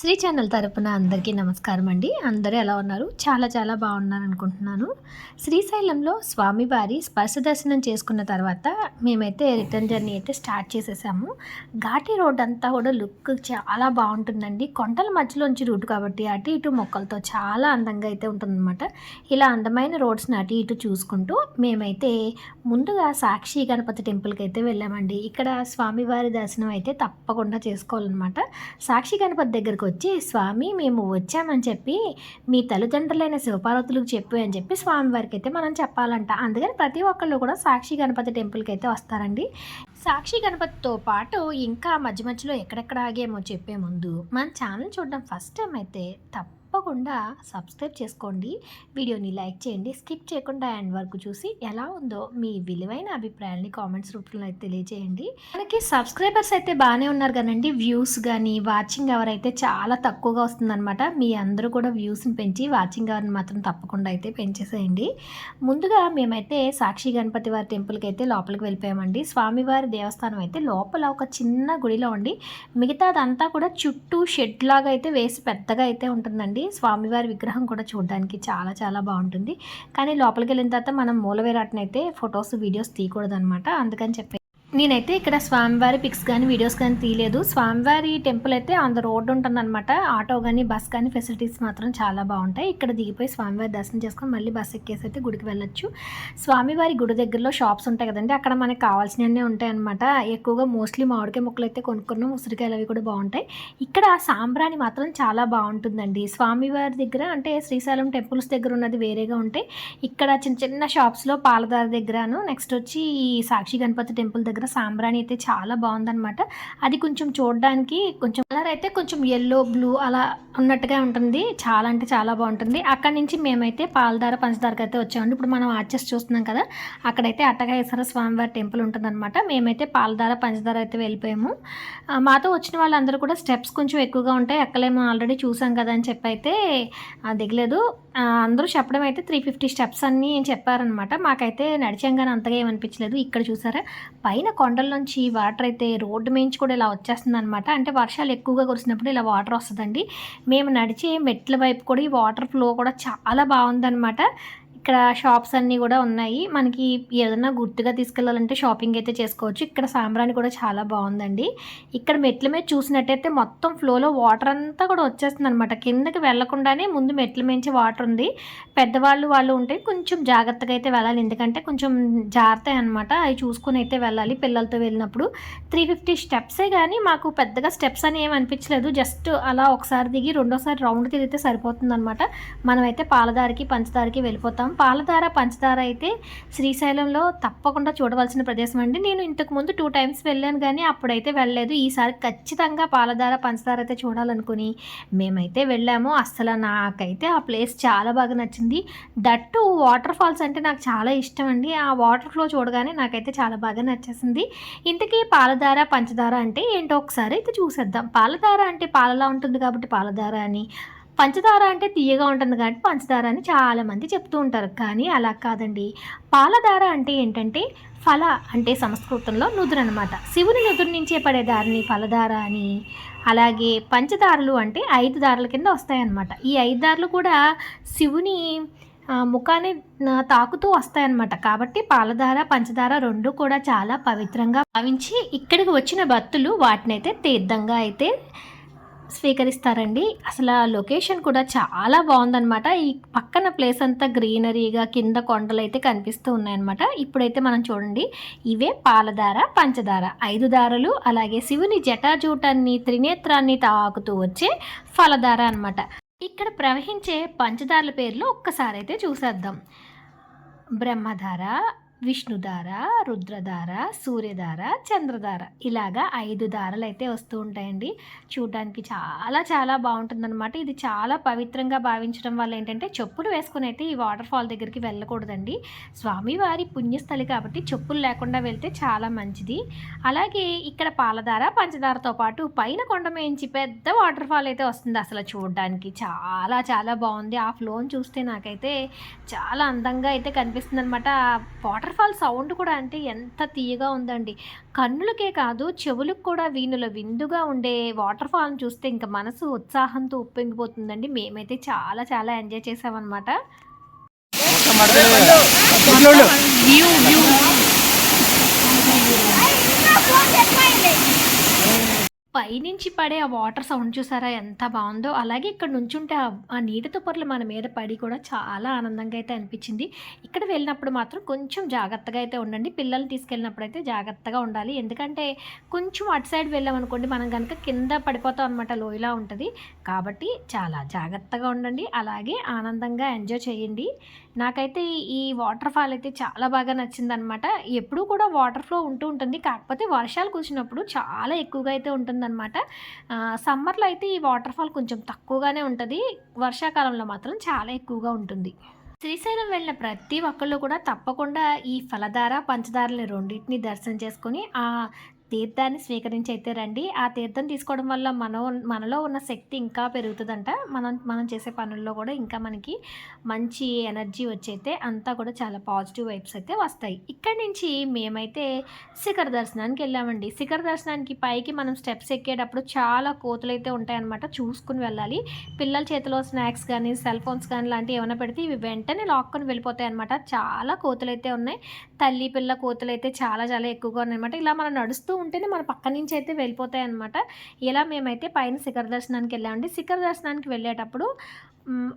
Shri channel తరపున అందరికీ నమస్కారం అండి. అందరూ ఎలా ఉన్నారు? చాలా చాలా బాగున్నారు అనుకుంటున్నాను. శ్రీశైలంలో స్వామివారి స్పర్శ దర్శనం చేసుకున్న తర్వాత మేమైతే రిటర్న్ జర్నీ అయితే స్టార్ట్ చేసేసాము. ఘాటి రోడ్ అంతా కూడా లుక్ చాలా బాగుంటుందండి. కొండల మధ్యలోంచి రూట్ కాబట్టి అటు ఇటు మొక్కలతో చాలా అందంగా అయితే ఉంటుందన్నమాట. ఇలా అందమైన రోడ్స్ని అటు ఇటు చూసుకుంటూ మేమైతే ముందుగా సాక్షి గణపతి టెంపుల్కి అయితే వెళ్ళామండి. ఇక్కడ స్వామివారి దర్శనం అయితే తప్పకుండా చేసుకోవాలన్నమాట. సాక్షి గణపతి దగ్గరకు వచ్చి స్వామి మేము వచ్చామని చెప్పి మీ తల్లిదండ్రులైన శివపార్వతులకు చెప్పు అని చెప్పి స్వామివారికి అయితే మనం చెప్పాలంట. అందుకని ప్రతి ఒక్కళ్ళు కూడా సాక్షి గణపతి టెంపుల్కి అయితే వస్తారండి. సాక్షి గణపతితో పాటు ఇంకా మధ్య మధ్యలో ఎక్కడెక్కడ ఆగేమో చెప్పే ముందు మన ఛానల్ చూడడం ఫస్ట్ టైం అయితే తప్ప తప్పకుండా సబ్స్క్రైబ్ చేసుకోండి. వీడియోని లైక్ చేయండి. స్కిప్ చేయకుండా ఎండ్ వరకు చూసి ఎలా ఉందో మీ విలువైన అభిప్రాయాల్ని కామెంట్స్ రూపంలో అయితే తెలియజేయండి. మనకి సబ్స్క్రైబర్స్ అయితే బాగానే ఉన్నారు కదండి. వ్యూస్ కానీ వాచింగ్ అవర్ అయితే చాలా తక్కువగా వస్తుందన్నమాట. మీ అందరూ కూడా వ్యూస్ని పెంచి వాచింగ్ అవర్ని మాత్రం తప్పకుండా అయితే పెంచేసేయండి. ముందుగా మేమైతే సాక్షి గణపతి వారి టెంపుల్కి అయితే లోపలికి వెళ్ళిపోయామండి. స్వామివారి దేవస్థానం అయితే లోపల ఒక చిన్న గుడిలో ఉండి మిగతాదంతా కూడా చుట్టూ షెడ్ లాగా అయితే వేసి పెద్దగా అయితే ఉంటుందండి. స్వామివారి విగ్రహం కూడా చూడడానికి చాలా చాలా బాగుంటుంది. కానీ లోపలికి వెళ్ళిన తర్వాత మనం మూలవేరాటనైతే అయితే ఫొటోస్ వీడియోస్ తీయకూడదు అనమాట అందుకని చెప్పి నేనైతే ఇక్కడ స్వామివారి పిక్స్ కానీ వీడియోస్ కానీ తీయలేదు. స్వామివారి టెంపుల్ అయితే ఆన్ ద రోడ్ ఉంటుందన్నమాట. ఆటో కానీ బస్ కానీ ఫెసిలిటీస్ మాత్రం చాలా బాగుంటాయి. ఇక్కడ దిగిపోయి స్వామివారి దర్శనం చేసుకొని మళ్ళీ బస్ ఎక్కేసి అయితే గుడికి వెళ్ళొచ్చు. స్వామివారి గుడి దగ్గరలో షాప్స్ ఉంటాయి కదండి. అక్కడ మనకి కావాల్సినవన్నీ ఉంటాయి అనమాట ఎక్కువగా మోస్ట్లీ మామిడికాయ ముక్కలు అయితే కొనుక్కున్నాం. ఉసిరికాయలు అవి కూడా బాగుంటాయి. ఇక్కడ సాంబ్రాణి మాత్రం చాలా బాగుంటుందండి. స్వామివారి దగ్గర అంటే శ్రీశైలం టెంపుల్స్ దగ్గర ఉన్నది వేరేగా ఉంటాయి ఇక్కడ చిన్న చిన్న షాప్స్లో పాలదార దగ్గరను నెక్స్ట్ వచ్చి ఈ సాక్షి గణపతి టెంపుల్ దగ్గర సాంబ్రాణి అయితే చాలా బాగుందన్నమాట. అది కొంచెం చూడడానికి కొంచెం కలర్ అయితే కొంచెం ఎల్లో బ్లూ అలా ఉన్నట్టుగా ఉంటుంది. చాలా అంటే చాలా బాగుంటుంది. అక్కడ నుంచి మేమైతే పాలధార పంచదారకి అయితే వచ్చామండి. ఇప్పుడు మనం ఆర్చెస్ చూస్తున్నాం కదా అక్కడైతే అట్టగేశ్వర స్వామివారి టెంపుల్ ఉంటుందన్నమాట. మేమైతే పాలధార పంచదార అయితే వెళ్ళిపోయాము. మాతో వచ్చిన వాళ్ళందరూ కూడా స్టెప్స్ కొంచెం ఎక్కువగా ఉంటాయి. ఎక్కలేమో ఆల్రెడీ చూసాం కదా అని చెప్పి అయితే దిగలేదు. అందరూ చెప్పడం అయితే త్రీ ఫిఫ్టీ స్టెప్స్ అన్నీ చెప్పారనమాట మాకైతే నడిచాం కానీ అంతగా ఏమనిపించలేదు. ఇక్కడ చూసారా? పైన కొండల నుంచి వాటర్ అయితే రోడ్డు మేంచి కూడా ఇలా వచ్చేస్తుంది అనమాట అంటే వర్షాలు ఎక్కువగా కురిసినప్పుడు ఇలా వాటర్ వస్తుందండి. మేము నడిచే మెట్ల వైపు కూడా ఈ వాటర్ ఫ్లో కూడా చాలా బాగుందనమాట ఇక్కడ షాప్స్ అన్నీ కూడా ఉన్నాయి. మనకి ఏదైనా గుర్తుగా తీసుకెళ్ళాలంటే షాపింగ్ అయితే చేసుకోవచ్చు. ఇక్కడ సాంబ్రాణి కూడా చాలా బాగుందండి. ఇక్కడ మెట్ల మీద చూసినట్టయితే మొత్తం ఫ్లోలో వాటర్ అంతా కూడా వచ్చేస్తుంది అనమాట కిందకి వెళ్ళకుండానే ముందు మెట్ల మించి వాటర్ ఉంది. పెద్దవాళ్ళు వాళ్ళు ఉంటే కొంచెం జాగ్రత్తగా అయితే వెళ్ళాలి. ఎందుకంటే కొంచెం జాగ్రత్త అనమాట అవి చూసుకుని అయితే వెళ్ళాలి పిల్లలతో వెళ్ళినప్పుడు. త్రీ ఫిఫ్టీ స్టెప్సే కానీ మాకు పెద్దగా స్టెప్స్ అని ఏమి అనిపించలేదు. జస్ట్ అలా ఒకసారి దిగి రెండోసారి రౌండ్ తిరిగితే సరిపోతుంది అనమాట మనమైతే పాలదారికి పంచదారికి వెళ్ళిపోతాం. పాలధార పంచదార అయితే శ్రీశైలంలో తప్పకుండా చూడవలసిన ప్రదేశం అండి. నేను ఇంతకు ముందు టూ టైమ్స్ వెళ్ళాను కానీ అప్పుడైతే వెళ్ళలేదు. ఈసారి ఖచ్చితంగా పాలధార పంచదార అయితే చూడాలనుకుని మేమైతే వెళ్ళాము. అస్సలు నాకైతే ఆ ప్లేస్ చాలా బాగా నచ్చింది. దట్టు వాటర్ ఫాల్స్ అంటే నాకు చాలా ఇష్టం అండి. ఆ వాటర్ ఫ్లో చూడగానే నాకైతే చాలా బాగా నచ్చేసింది. ఇంతకీ పాలధార పంచదార అంటే ఏంటో ఒకసారి అయితే చూసేద్దాం. పాలధార అంటే పాలలా ఉంటుంది కాబట్టి పాలధార అని పంచదార అంటే తీయగా ఉంటుంది కాబట్టి పంచదార అని చాలామంది చెప్తూ ఉంటారు. కానీ అలా కాదండి. పాలధార అంటే ఏంటంటే ఫల అంటే సంస్కృతంలో నుదురు అనమాట శివుని నుదురు నుంచే పడే దారిని ఫలధార అని అలాగే పంచదారలు అంటే ఐదు దారుల కింద వస్తాయన్నమాట. ఈ ఐదు దారులు కూడా శివుని ముఖాన్ని తాకుతూ వస్తాయన్నమాట. కాబట్టి పాలధార పంచదార రెండు కూడా చాలా పవిత్రంగా భావించి ఇక్కడికి వచ్చిన భక్తులు వాటినైతే తీర్థంగా అయితే స్వీకరిస్తారండి. అసలు ఆ లొకేషన్ కూడా చాలా బాగుందనమాట ఈ పక్కన ప్లేస్ అంతా గ్రీనరీగా కింద కొండలు అయితే కనిపిస్తూ ఉన్నాయన్నమాట. ఇప్పుడైతే మనం చూడండి. ఇవే పాలధార పంచదార ఐదు దారలు అలాగే శివుని జటాజూటాన్ని త్రినేత్రాన్ని తాకుతూ వచ్చే ఫలధార అన్నమాట. ఇక్కడ ప్రవహించే పంచదారల పేర్లు ఒక్కసారి అయితే చూసేద్దాం. బ్రహ్మధార విష్ణుధార రుద్రధార సూర్యధార చంద్రధార ఇలాగా ఐదు దారలు అయితే వస్తూ ఉంటాయండి. చూడడానికి చాలా చాలా బాగుంటుందన్నమాట. ఇది చాలా పవిత్రంగా భావించడం వల్ల ఏంటంటే చెప్పులు వేసుకుని అయితే ఈ వాటర్ ఫాల్ దగ్గరికి వెళ్ళకూడదండి. స్వామివారి పుణ్యస్థలి కాబట్టి చెప్పులు లేకుండా వెళ్తే చాలా మంచిది. అలాగే ఇక్కడ పాలధార పంచదారతో పాటు పైన కొండ మేయించి పెద్ద వాటర్ ఫాల్ అయితే వస్తుంది అసలు చూడడానికి. చాలా చాలా బాగుంది. ఆ ఫ్లోని చూస్తే నాకైతే చాలా అందంగా అయితే కనిపిస్తుంది అనమాట వాటర్ ఫాల్ సౌండ్ కూడా అంటే ఎంత తీయగా ఉందండి. కన్నులకే కాదు చెవులకు కూడా వీణుల విందుగా ఉండే వాటర్ ఫాల్ని చూస్తే ఇంకా మనసు ఉత్సాహంతో ఉప్పొంగిపోతుందండి. మేమైతే చాలా చాలా ఎంజాయ్ చేసామన్నమాట. పైనుంచి పడే ఆ వాటర్ సౌండ్ చూసారా? ఎంత బాగుందో. అలాగే ఇక్కడ నుంచుంటే ఆ- ఆ నీటి మన మీద పడి కూడా చాలా ఆనందంగా అయితే అనిపించింది. ఇక్కడ వెళ్ళినప్పుడు మాత్రం కొంచెం జాగ్రత్తగా అయితే ఉండండి. పిల్లల్ని తీసుకెళ్ళినప్పుడు అయితే జాగ్రత్తగా ఉండాలి. ఎందుకంటే కొంచెం అటు సైడ్ వెళ్ళామనుకోండి మనం కనుక కింద పడిపోతాం అనమాట లోయలా ఉంటుంది. కాబట్టి చాలా జాగ్రత్తగా ఉండండి. అలాగే ఆనందంగా ఎంజాయ్ చేయండి. నాకైతే ఈ వాటర్ ఫాల్ అయితే చాలా బాగా నచ్చిందనమాట ఎప్పుడూ కూడా వాటర్ ఫ్లో ఉంటూ ఉంటుంది. కాకపోతే వర్షాలు కూర్చున్నప్పుడు చాలా ఎక్కువగా అయితే ఉంటుంది ఉంటుందన్నమాట. సమ్మర్లో అయితే ఈ వాటర్ ఫాల్ కొంచెం తక్కువగానే ఉంటుంది. వర్షాకాలంలో మాత్రం చాలా ఎక్కువగా ఉంటుంది. శ్రీశైలం వెళ్ళిన ప్రతి ఒక్కళ్ళు కూడా తప్పకుండా ఈ ఫలధార పంచదారని రెండింటిని దర్శనం చేసుకొని ఆ తీర్థాన్ని స్వీకరించి అయితే రండి. ఆ తీర్థం తీసుకోవడం వల్ల మన మనలో ఉన్న శక్తి ఇంకా పెరుగుతుందంట. మనం మనం చేసే పనుల్లో కూడా ఇంకా మనకి మంచి ఎనర్జీ వచ్చైతే అంతా కూడా చాలా పాజిటివ్ వైబ్స్ అయితే వస్తాయి. ఇక్కడ నుంచి మేమైతే శిఖర దర్శనానికి వెళ్ళామండి. శిఖర దర్శనానికి పైకి మనం స్టెప్స్ ఎక్కేటప్పుడు చాలా కోతులు అయితే ఉంటాయన్నమాట. చూసుకుని వెళ్ళాలి. పిల్లల చేతిలో స్నాక్స్ కానీ సెల్ ఫోన్స్ కానీ లాంటివి ఏమైనా పెడితే ఇవి వెంటనే లాక్కొని వెళ్ళిపోతాయి అనమాట చాలా కోతులు అయితే ఉన్నాయి. తల్లి పిల్ల కోతులు అయితే చాలా చాలా ఎక్కువగా ఉన్నాయన్నమాట. ఇలా మనం నడుస్తూ ఉంటేనే మన పక్క నుంచి అయితే వెళ్ళిపోతాయి అనమాట ఇలా మేమైతే పైన శిఖర దర్శనానికి వెళ్ళామండి. శిఖర దర్శనానికి వెళ్ళేటప్పుడు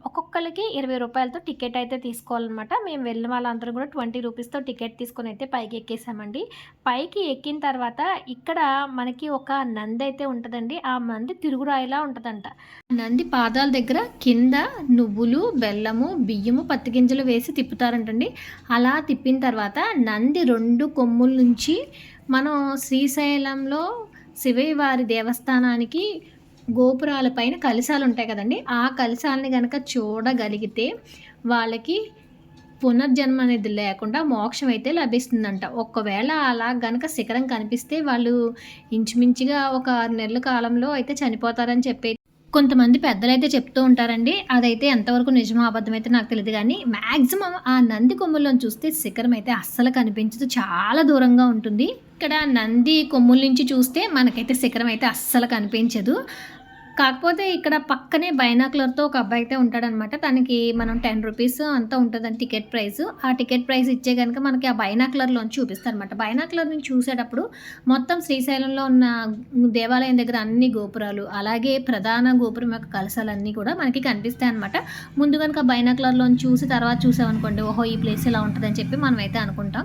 ఒక్కొక్కరికి ఇరవై రూపాయలతో టికెట్ అయితే తీసుకోవాలన్నమాట. మేము వెళ్ళిన వాళ్ళందరూ కూడా ట్వంటీ రూపీస్తో టికెట్ తీసుకొని అయితే పైకి ఎక్కేసామండి. పైకి ఎక్కిన తర్వాత ఇక్కడ మనకి ఒక నంది అయితే ఉంటుందండి. ఆ నంది తిరుగురాయిలా ఉంటుందంట. నంది పాదాల దగ్గర కింద నువ్వులు బెల్లము బియ్యము పత్తి గింజలు వేసి తిప్పుతారంటండి. అలా తిప్పిన తర్వాత నంది రెండు కొమ్ముల నుంచి మనం శ్రీశైలంలో శివయ్య వారి దేవస్థానానికి గోపురాల పైన కలశాలు ఉంటాయి కదండి. ఆ కలశాలని కనుక చూడగలిగితే వాళ్ళకి పునర్జన్మ అనేది లేకుండా మోక్షం అయితే లభిస్తుందంట. ఒకవేళ అలా గనక శిఖరం కనిపిస్తే వాళ్ళు ఇంచుమించుగా ఒక ఆరు నెలల కాలంలో అయితే చనిపోతారని చెప్పి కొంతమంది పెద్దలైతే చెప్తూ ఉంటారండి అదైతే ఎంతవరకు నిజమో అబద్ధం అయితే నాకు తెలియదు కానీ మ్యాక్సిమం ఆ నంది కొమ్ములను చూస్తే శిఖరం అయితే అస్సలు కనిపించదు చాలా దూరంగా ఉంటుంది. ఇక్కడ నంది కొమ్ముల నుంచి చూస్తే మనకైతే శిఖరం అయితే అస్సలు కనిపించదు. కాకపోతే ఇక్కడ పక్కనే బైనాకులర్తో ఒక అబ్బాయి అయితే ఉంటాడనమాట. తనకి మనం టెన్ రూపీస్ అంతా ఉంటుందని టికెట్ ప్రైస్. ఆ టికెట్ ప్రైస్ ఇచ్చే కనుక మనకి ఆ బైనాకులర్లోంచి చూపిస్తారు అనమాట బైనాకులర్ని చూసేటప్పుడు మొత్తం శ్రీశైలంలో ఉన్న దేవాలయం దగ్గర అన్ని గోపురాలు అలాగే ప్రధాన గోపురం యొక్క కలసాలన్నీ కూడా మనకి కనిపిస్తాయి అనమాట ముందు కనుక బైనాకులర్లోంచి చూసి తర్వాత చూసామనుకోండి ఓహో ఈ ప్లేస్ ఇలా ఉంటుందని చెప్పి మనం అయితే అనుకుంటాం.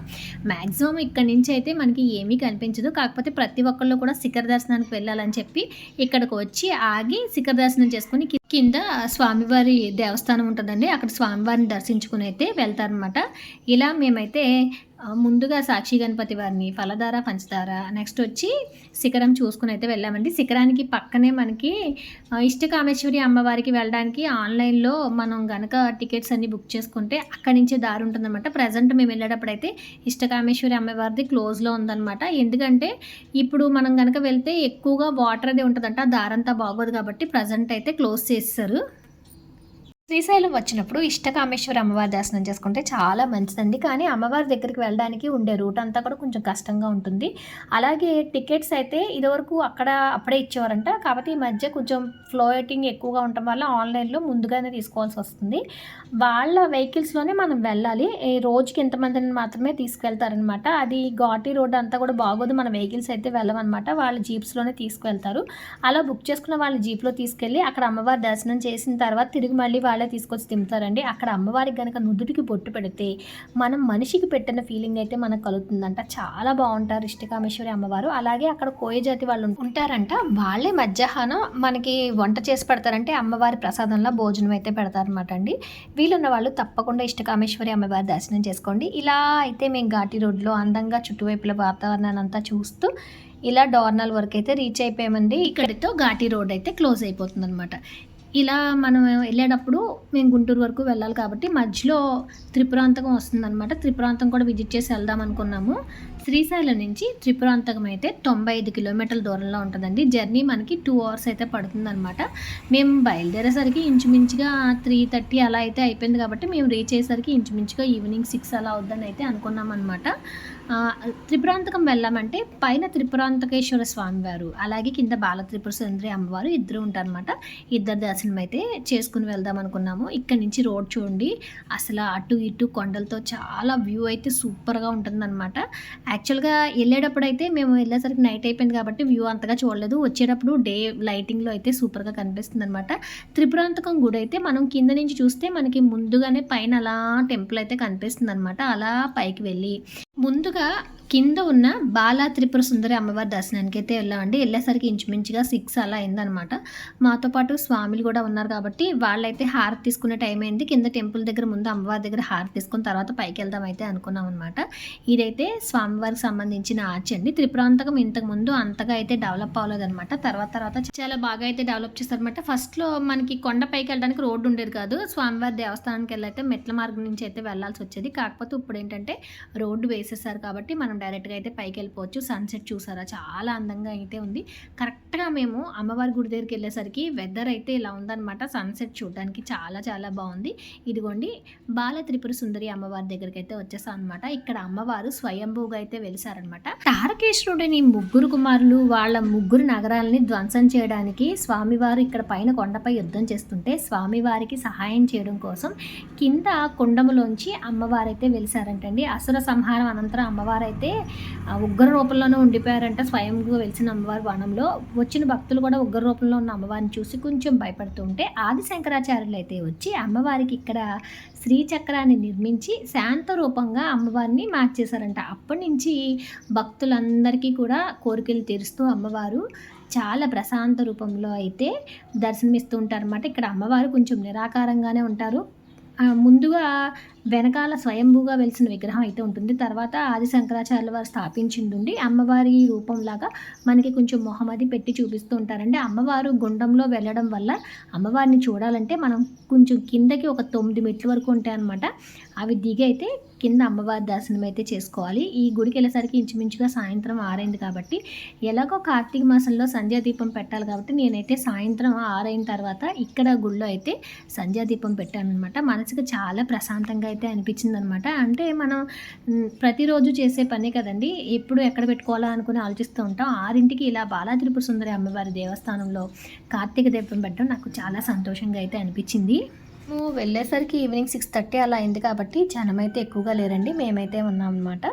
మ్యాక్సిమం ఇక్కడి నుంచి అయితే మనకి ఏమీ కనిపించదు. కాకపోతే ప్రతి ఒక్కళ్ళు కూడా శిఖర దర్శనానికి వెళ్ళాలని చెప్పి ఇక్కడికి వచ్చి ఆ ఆగి శిఖర దర్శనం చేసుకుని కింద స్వామివారి దేవస్థానం ఉంటుందండి. అక్కడ స్వామివారిని దర్శించుకుని అయితే వెళ్తారనమాట ఇలా మేమైతే ముందుగా సాక్షి గణపతి వారిని ఫలధార పంచదార నెక్స్ట్ వచ్చి శిఖరం చూసుకుని అయితే వెళ్ళామండి. శిఖరానికి పక్కనే మనకి ఇష్టకామేశ్వరి అమ్మవారికి వెళ్ళడానికి ఆన్లైన్లో మనం గనక టికెట్స్ అన్ని బుక్ చేసుకుంటే అక్కడి నుంచే దారి ఉంటుందన్నమాట. ప్రజెంట్ మేము వెళ్ళేటప్పుడు అయితే ఇష్టకామేశ్వరి అమ్మవారిది క్లోజ్లో ఉందన్నమాట. ఎందుకంటే ఇప్పుడు మనం గనక వెళ్తే ఎక్కువగా వాటర్ అది ఉంటుందంట ఆ దారంతా బాగోదు కాబట్టి ప్రజెంట్ అయితే క్లోజ్ చేస్తారు శ్రీశైలం వచ్చినప్పుడు ఇష్టకామేశ్వర అమ్మవారి దర్శనం చేసుకుంటే చాలా మంచిదండి. కానీ అమ్మవారి దగ్గరికి వెళ్ళడానికి ఉండే రూట్ అంతా కూడా కొంచెం కష్టంగా ఉంటుంది. అలాగే టికెట్స్ అయితే ఇదివరకు అక్కడ అప్పుడే ఇచ్చేవారంట. కాబట్టి ఈ మధ్య కొంచెం ఫ్లోటింగ్ ఎక్కువగా ఉండటం వల్ల ఆన్లైన్లో ముందుగానే తీసుకోవాల్సి వస్తుంది. వాళ్ళ వెహికల్స్లోనే మనం వెళ్ళాలి. ఈ రోజుకి ఎంతమందిని మాత్రమే తీసుకెళ్తారనమాట. అది ఘాటీ రోడ్ అంతా కూడా బాగోదు. మన వెహికల్స్ అయితే వెళ్ళమన్నమాట వాళ్ళ జీప్స్లోనే తీసుకువెళ్తారు అలా బుక్ చేసుకున్న వాళ్ళ జీప్లో తీసుకెళ్ళి అక్కడ అమ్మవారి దర్శనం చేసిన తర్వాత తిరిగి మళ్ళీ వాళ్ళే తీసుకొచ్చి తింటారండి. అక్కడ అమ్మవారికి కనుక నుదుటికి బొట్టు పెడితే మనం మనిషికి పెట్టిన ఫీలింగ్ అయితే మనకు కలుగుతుందంట. చాలా బాగుంటారు ఇష్టకామేశ్వరి అమ్మవారు. అలాగే అక్కడ కోయ జాతి వాళ్ళు ఉంటారంట. వాళ్ళే మధ్యాహ్నం మనకి వంట చేసి పెడతారంటే అమ్మవారి ప్రసాదంలో భోజనం అయితే పెడతారనమాట అండి. వీళ్ళున్న వాళ్ళు తప్పకుండా ఇష్టకామేశ్వరి అమ్మవారి దర్శనం చేసుకోండి. ఇలా అయితే మేము ఘాటి రోడ్లో అందంగా చుట్టువైపుల వాతావరణాన్ని అంతా చూస్తూ ఇలా డోర్నల్ వరకు అయితే రీచ్ అయిపోయామండి. ఇక్కడితో ఘాటి రోడ్ అయితే క్లోజ్ అయిపోతుంది అనమాట ఇలా మనం వెళ్ళేటప్పుడు మేము గుంటూరు వరకు వెళ్ళాలి కాబట్టి మధ్యలో త్రిపురాంతకం వస్తుందన్నమాట. త్రిపురాంతం కూడా విజిట్ చేసి వెళ్దాం అనుకున్నాము. శ్రీశైలం నుంచి త్రిపురాంతకం అయితే తొంభై ఐదు కిలోమీటర్ల దూరంలో ఉంటుందండి. జర్నీ మనకి టూ అవర్స్ అయితే పడుతుందన్నమాట. మేము బయలుదేరేసరికి ఇంచుమించుగా త్రీ థర్టీ అలా అయితే అయిపోయింది కాబట్టి మేము రీచ్ అయ్యేసరికి ఇంచుమించుగా ఈవినింగ్ సిక్స్ అలా అవుద్దని అయితే అనుకున్నాం అనమాట త్రిపురాంతకం వెళ్ళామంటే పైన త్రిపురాంతకేశ్వర స్వామివారు అలాగే కింద బాల త్రిపుర సుందరి అమ్మవారు ఇద్దరు ఉంటారనమాట ఇద్దరు దర్శనం అయితే చేసుకుని వెళ్దాం అనుకున్నాము. ఇక్కడ నుంచి రోడ్ చూడండి అసలు అటు ఇటు కొండలతో చాలా వ్యూ అయితే సూపర్గా ఉంటుందన్నమాట. యాక్చువల్గా వెళ్ళేటప్పుడు అయితే మేము వెళ్ళేసరికి నైట్ అయిపోయింది కాబట్టి వ్యూ అంతగా చూడలేదు. వచ్చేటప్పుడు డే లైటింగ్లో అయితే సూపర్గా కనిపిస్తుంది అనమాట త్రిపురాంతకం గుడి అయితే మనం కింద నుంచి చూస్తే మనకి ముందుగానే పైన అలా టెంపుల్ అయితే కనిపిస్తుంది అనమాట అలా పైకి వెళ్ళి ముందుగా కింద ఉన్న బాలా త్రిపుర సుందరి అమ్మవారి దర్శనానికి అయితే వెళ్ళామండి. వెళ్ళేసరికి ఇంచుమించుగా సిక్స్ అలా అయిందనమాట. మాతో పాటు స్వామిలు కూడా ఉన్నారు కాబట్టి వాళ్ళైతే హారతి తీసుకునే టైం అయింది. కింద టెంపుల్ దగ్గర ముందు అమ్మవారి దగ్గర హారతి తీసుకున్న తర్వాత పైకి వెళ్దాం అయితే అనుకున్నాం అనమాట ఇదైతే స్వామివారికి సంబంధించిన ఆర్చ్ అండి. త్రిపురాంతకం ఇంతకు ముందు అంతగా అయితే డెవలప్ అవ్వలేదనమాట. తర్వాత తర్వాత చాలా బాగా అయితే డెవలప్ చేస్తారనమాట ఫస్ట్లో మనకి కొండ పైకి వెళ్ళడానికి రోడ్డు ఉండేది కాదు. స్వామివారి దేవస్థానానికి వెళ్ళైతే మెట్ల మార్గం నుంచి అయితే వెళ్ళాల్సి వచ్చేది. కాకపోతే ఇప్పుడు ఏంటంటే రోడ్డు వేసేసారు కాబట్టి మనం డైరెక్ట్గా అయితే పైకి వెళ్ళిపోవచ్చు సన్సెట్ చూసారా? చాలా అందంగా అయితే ఉంది. కరెక్ట్గా మేము అమ్మవారి గుడి దగ్గరికి వెళ్ళేసరికి వెదర్ అయితే ఇలా ఉందన్నమాట. సన్సెట్ చూడడానికి చాలా చాలా బాగుంది. ఇదిగోండి బాల త్రిపుర సుందరి అమ్మవారి దగ్గరికి అయితే వచ్చేసాం అనమాట ఇక్కడ అమ్మవారు స్వయంభూగా అయితే వెలిసారనమాట తారకేశ్వరుడిని ముగ్గురు కుమారులు వాళ్ళ ముగ్గురు నగరాలని ధ్వంసం చేయడానికి స్వామివారు ఇక్కడ పైన కొండపై యుద్ధం చేస్తుంటే స్వామివారికి సహాయం చేయడం కోసం కింద కుండములోంచి అమ్మవారైతే వెలిసారంటండి. అసుర సంహారం అనంతరం అమ్మవారు అయితే ఉగ్ర రూపంలోనే ఉండిపోయారంట స్వయంగా వెలిసిన అమ్మవారి వనంలో. వచ్చిన భక్తులు కూడా ఉగ్ర రూపంలో ఉన్న అమ్మవారిని చూసి కొంచెం భయపడుతుంటే ఆది శంకరాచార్యులు అయితే వచ్చి అమ్మవారికి ఇక్కడ శ్రీచక్రాన్ని నిర్మించి శాంత రూపంగా అమ్మవారిని మార్చేశారంట. అప్పటి నుంచి భక్తులందరికీ కూడా కోరికలు తీరుస్తూ అమ్మవారు చాలా ప్రశాంత రూపంలో అయితే దర్శనమిస్తూ ఉంటారన్నమాట. ఇక్కడ అమ్మవారు కొంచెం నిరాకారంగానే ఉంటారు. ముందుగా వెనకాల స్వయంభూగా వెలిసిన విగ్రహం అయితే ఉంటుంది. తర్వాత ఆది శంకరాచార్యుల వారు స్థాపించింది అమ్మవారి రూపంలాగా మనకి కొంచెం మొహమ్మది పెట్టి చూపిస్తూ ఉంటారండి. అమ్మవారు గుండంలో వెళ్ళడం వల్ల అమ్మవారిని చూడాలంటే మనం కొంచెం కిందకి ఒక తొమ్మిది మెట్ల వరకు ఉంటాయన్నమాట. అవి దిగి అయితే కింద అమ్మవారి దర్శనం అయితే చేసుకోవాలి. ఈ గుడికి వెళ్ళేసరికి ఇంచుమించుగా సాయంత్రం ఆరైంది కాబట్టి ఎలాగో కార్తీక మాసంలో సంధ్యాదీపం పెట్టాలి కాబట్టి నేనైతే సాయంత్రం ఆరైన తర్వాత ఇక్కడ గుళ్ళో అయితే సంధ్యాదీపం పెట్టాను అనమాట మనసుకు చాలా ప్రశాంతంగా అయితే అనిపించింది అనమాట అంటే మనం ప్రతిరోజు చేసే పని కదండి. ఎప్పుడు ఎక్కడ పెట్టుకోవాలా అనుకుని ఆలోచిస్తూ ఉంటాం. ఆరింటికి ఇలా బాలాత్రిపుర సుందరి అమ్మవారి దేవస్థానంలో కార్తీక దీపం పెట్టడం నాకు చాలా సంతోషంగా అయితే అనిపించింది. మేము వెళ్ళేసరికి ఈవినింగ్ సిక్స్ థర్టీ అలా అయింది కాబట్టి జనం అయితే ఎక్కువగా లేరండి. మేమైతే ఉన్నాం అనమాట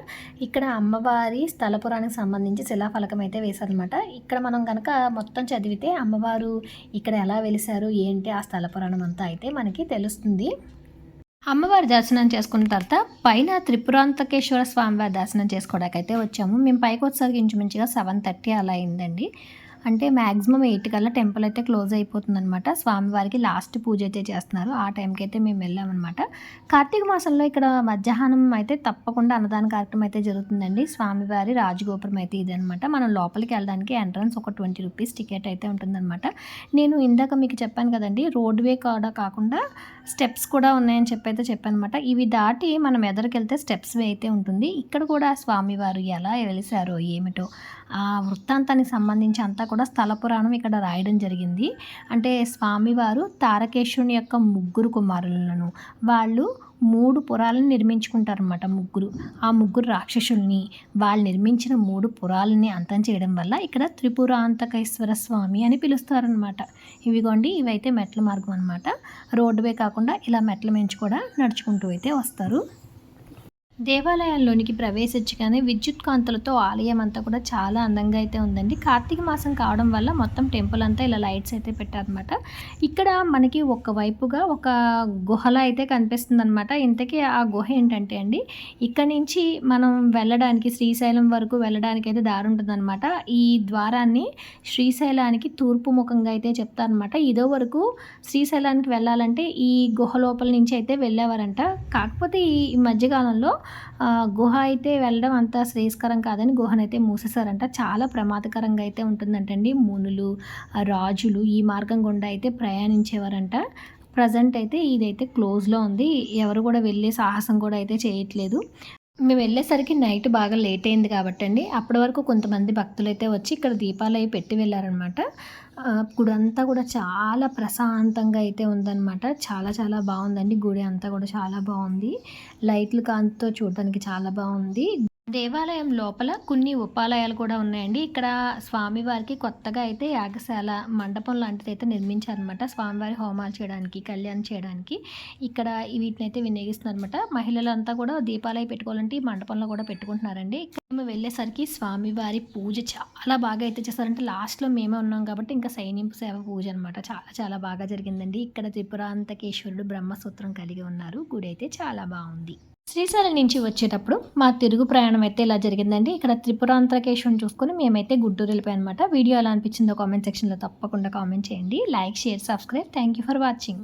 ఇక్కడ అమ్మవారి స్థలపురానికి సంబంధించి శిలాఫలకం అయితే వేశారనమాట. ఇక్కడ మనం కనుక మొత్తం చదివితే అమ్మవారు ఇక్కడ ఎలా వెలిశారు ఏంటి ఆ స్థల పురాణం అంతా అయితే మనకి తెలుస్తుంది. అమ్మవారి దర్శనం చేసుకున్న తర్వాత పైన త్రిపురాంతకేశ్వర స్వామివారి దర్శనం చేసుకోవడానికి అయితే వచ్చాము. మేము పైకి వచ్చేసరికి ఇంచుమించుగా సెవెన్ థర్టీ అలా అయిందండి. అంటే మ్యాక్సిమం ఎయిట్ కల్లా టెంపుల్ అయితే క్లోజ్ అయిపోతుంది అనమాట స్వామివారికి లాస్ట్ పూజ అయితే చేస్తున్నారు. ఆ టైంకి అయితే మేము వెళ్ళామన్నమాట. కార్తీక మాసంలో ఇక్కడ మధ్యాహ్నం అయితే తప్పకుండా అన్నదాన కార్యక్రమం అయితే జరుగుతుందండి. స్వామివారి రాజగోపురం అయితే ఇదనమాట మనం లోపలికి వెళ్ళడానికి ఎంట్రన్స్ ఒక ట్వంటీ రూపీస్ టికెట్ అయితే ఉంటుందన్నమాట. నేను ఇందాక మీకు చెప్పాను కదండి రోడ్ వే కూడా కాకుండా స్టెప్స్ కూడా ఉన్నాయని చెప్పి అయితే చెప్పాను అనమాట ఇవి దాటి మనం ఎదరికెళ్తే స్టెప్స్ వే అయితే ఉంటుంది. ఇక్కడ కూడా స్వామివారు ఎలా వెలిసారో ఏమిటో ఆ వృత్తాంతానికి సంబంధించి అంతా కూడా స్థల పురాణం ఇక్కడ రాయడం జరిగింది. అంటే స్వామివారు తారకేశ్వరుని యొక్క ముగ్గురు కుమారులను వాళ్ళు మూడు పురాలను నిర్మించుకుంటారన్నమాట ముగ్గురు. ఆ ముగ్గురు రాక్షసుల్ని వాళ్ళు నిర్మించిన మూడు పురాలని అంతం చేయడం వల్ల ఇక్కడ త్రిపురాంతకేశ్వర స్వామి అని పిలుస్తారనమాట ఇవిగోండి ఇవైతే మెట్ల మార్గం అనమాట రోడ్డువే కాకుండా ఇలా మెట్ల మించి కూడా నడుచుకుంటూ అయితే వస్తారు. దేవాలయాల్లోనికి ప్రవేశించగానే విద్యుత్ కాంతులతో ఆలయం అంతా కూడా చాలా అందంగా అయితే ఉందండి. కార్తీక మాసం కావడం వల్ల మొత్తం టెంపుల్ అంతా ఇలా లైట్స్ అయితే పెట్టారనమాట ఇక్కడ మనకి ఒక వైపుగా ఒక గుహల అయితే కనిపిస్తుంది అనమాట ఇంతకీ ఆ గుహ ఏంటంటే అండి ఇక్కడ నుంచి మనం వెళ్ళడానికి శ్రీశైలం వరకు వెళ్ళడానికి అయితే దారి ఉంటుందన్నమాట. ఈ ద్వారాన్ని శ్రీశైలానికి తూర్పు ముఖంగా అయితే చెప్తారనమాట ఇదో వరకు శ్రీశైలానికి వెళ్ళాలంటే ఈ గుహ లోపల నుంచి అయితే వెళ్ళేవారంట. కాకపోతే ఈ మధ్యకాలంలో గుహ అయితే వెళ్ళడం అంత శ్రేయస్కరం కాదని గుహనైతే మూసేశారంట. చాలా ప్రమాదకరంగా అయితే ఉంటుందంటండి. మునులు రాజులు ఈ మార్గం గుండా అయితే ప్రయాణించేవారంట. ప్రజెంట్ అయితే ఇదైతే క్లోజ్లో ఉంది. ఎవరు కూడా వెళ్ళే సాహసం కూడా అయితే చేయట్లేదు. మేము వెళ్ళేసరికి నైట్ బాగా లేట్ అయింది కాబట్టి అండి అప్పటి వరకు కొంతమంది భక్తులు అయితే వచ్చి ఇక్కడ దీపాలు అవి పెట్టి వెళ్ళారనమాట గుడి అంతా కూడా చాలా ప్రశాంతంగా అయితే ఉందన్నమాట. చాలా చాలా బాగుందండి. గుడి అంతా కూడా చాలా బాగుంది. లైట్లు కాంతితో చూడడానికి చాలా బాగుంది. దేవాలయం లోపల కొన్ని ఉపాలయాలు కూడా ఉన్నాయండి. ఇక్కడ స్వామివారికి కొత్తగా అయితే యాగశాల మండపం లాంటిది అయితే నిర్మించారనమాట స్వామివారి హోమాలు చేయడానికి కళ్యాణం చేయడానికి. ఇక్కడ వీటిని అయితే వినియోగిస్తున్నారనమాట మహిళలంతా కూడా దీపాలయ పెట్టుకోవాలంటే ఈ మండపంలో కూడా పెట్టుకుంటున్నారండి. ఇక్కడ మేము వెళ్ళేసరికి స్వామివారి పూజ చాలా బాగా అయితే చేస్తారంటే లాస్ట్లో మేమే ఉన్నాం కాబట్టి ఇంకా సైనింపు సేవ పూజ అనమాట చాలా చాలా బాగా జరిగిందండి. ఇక్కడ త్రిపురాంతకేశ్వరుడు బ్రహ్మసూత్రం కలిగి ఉన్నారు. గుడి అయితే చాలా బాగుంది. శ్రీశైలం నుంచి వచ్చేటప్పుడు మా తిరుగు ప్రయాణం అయితే ఇలా జరిగిందండి. ఇక్కడ త్రిపురాంతకేశ్వరం చూసుకుని మేమైతే గుడ్డూరు వెళ్ళిపోయాం అనమాట వీడియో ఎలా అనిపించిందో కామెంట్ సెక్షన్లో తప్పకుండా కామెంట్ చేయండి. Like share subscribe. Thank you for watching.